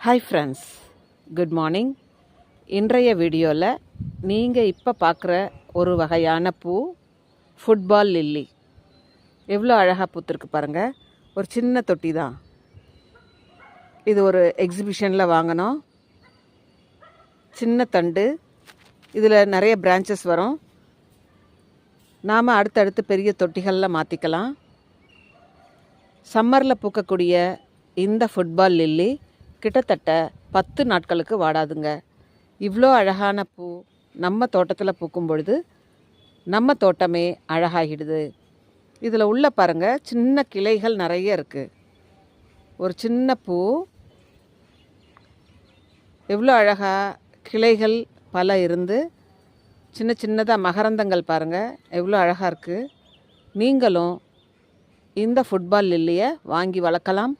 Hi friends good morning இன்றைய வீடியோவில் நீங்கள் இப்போ பார்க்குற ஒரு வகையான பூ ஃபுட்பால் லில்லி எவ்வளோ அழகாக பூத்திருக்கு பாருங்கள் ஒரு சின்ன தொட்டி தான் இது ஒரு எக்ஸிபிஷனில் வாங்கினோம் சின்ன தண்டு. இதில் நிறைய பிரான்ச்சஸ் வரும். நாம் அடுத்தடுத்து பெரிய தொட்டிகளில் மாற்றிக்கலாம் சம்மரில் பூக்கக்கூடிய இந்த ஃபுட்பால் லில்லி கிட்டத்தட்ட பத்து நாட்களுக்கு வாடாதுங்க. இவ்வளோ அழகான பூ நம்ம தோட்டத்தில் பூக்கும் பொழுது நம்ம தோட்டமே அழகாகிடுது. இதில் உள்ள பாருங்கள் சின்ன கிளைகள் நிறைய இருக்குது ஒரு சின்ன பூ. எவ்வளோ அழகாக கிளைகள் பல இருந்து சின்ன சின்னதாக மகரந்தங்கள் பாருங்கள் எவ்வளோ அழகாக இருக்குது நீங்களும் இந்த ஃபுட்பால் லில்லியை வாங்கி வளர்க்கலாம்.